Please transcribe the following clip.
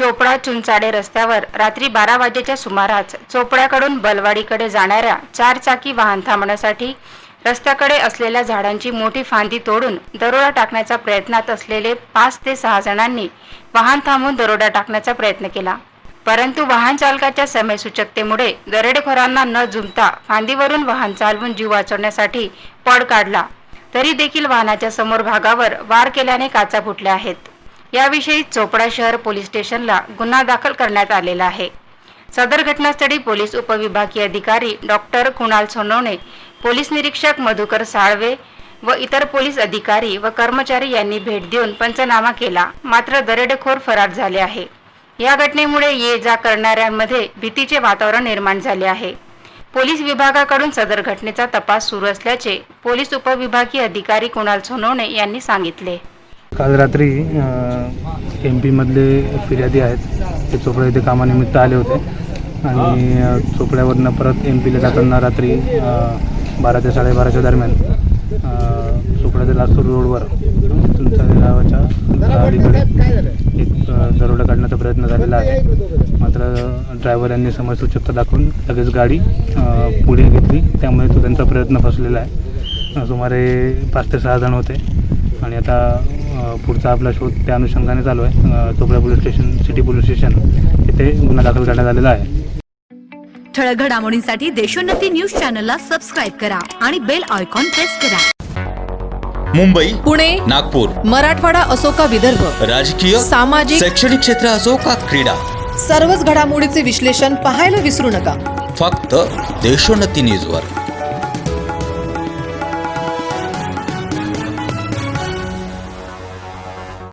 चोपडा चुंचाडे रस्त्यावर रात्री बारा वाजेच्या सुमारास चोपड्याकडून बलवाडीकडे जाणाऱ्या चारचाकी वाहन थांबण्यासाठी रस्त्याकडे असलेल्या झाडांची मोठी फांदी तोडून दरोडा टाकण्याच्या प्रयत्नात असलेले पाच ते सहा जणांनी वाहन थांबून दरोडा टाकण्याचा प्रयत्न केला. परंतु वाहन चालकाच्या समयसूचकतेमुळे दरोडेखोरांना न जुमता फांदीवरून वाहन चालवून जीव वाचवण्यासाठी पळ काढला. तरी देखील वाहनाच्या समोर भागावर वार केल्याने काचा फुटल्या आहेत. याविषयी चोपडा शहर पोलीस स्टेशनला गुन्हा दाखल करण्यात आलेला आहे. सदर घटनास्थळी पोलीस उपविभागीय अधिकारी डॉक्टर कुणाल सोनवणे पोलीस निरीक्षक मधुकर साळवे व इतर पोलीस अधिकारी व कर्मचारी यांनी भेट देऊन पंचनामा केला. मात्र दरेडखोर फरार झाले आहे. या घटनेमुळे ये जा करणाऱ्यांमध्ये भीतीचे वातावरण निर्माण झाले आहे. पोलीस विभागाकडून सदर घटनेचा तपास सुरू असल्याचे पोलीस उपविभागीय अधिकारी कुणाल सोनवणे यांनी सांगितले. काल रात्री एम पीमधले फिर्यादी आहेत. ते चोपडा इथे कामानिमित्त आले होते. आणि चोपड्यावरनं परत एम पीला जाताना रात्री बारा ते साडेबाराच्या दरम्यान अ, ते लासूर रोडवर तुमच्या गावाच्या अलीकडे एक दरोडा काढण्याचा प्रयत्न झालेला आहे. मात्र ड्रायव्हर यांनी समजसूचकता दाखवून लगेच गाडी पुढे घेतली. त्यामुळे तो त्यांचा प्रयत्न फसलेला आहे. सुमारे पाच ते सहा जण होते. आणि आता पुढचा आपला शोध त्या अनुषंगाने चालू आहे. Chopda police station city police station येथे गुन्हा दाखल करण्यात आलेला आहे. ठळक घडामोडींसाठी देशोन्नती न्यूज चॅनलला सबस्क्राईब करा आणि बेल आयकॉन प्रेस करा. मुंबई पुणे नागपूर मराठवाडा असो का विदर्भ राजकीय सामाजिक शैक्षणिक क्षेत्र असो का क्रीडा सर्वच घडामोडीचे विश्लेषण पाहायला विसरू नका. फक्त देशोन्नती न्यूजवर.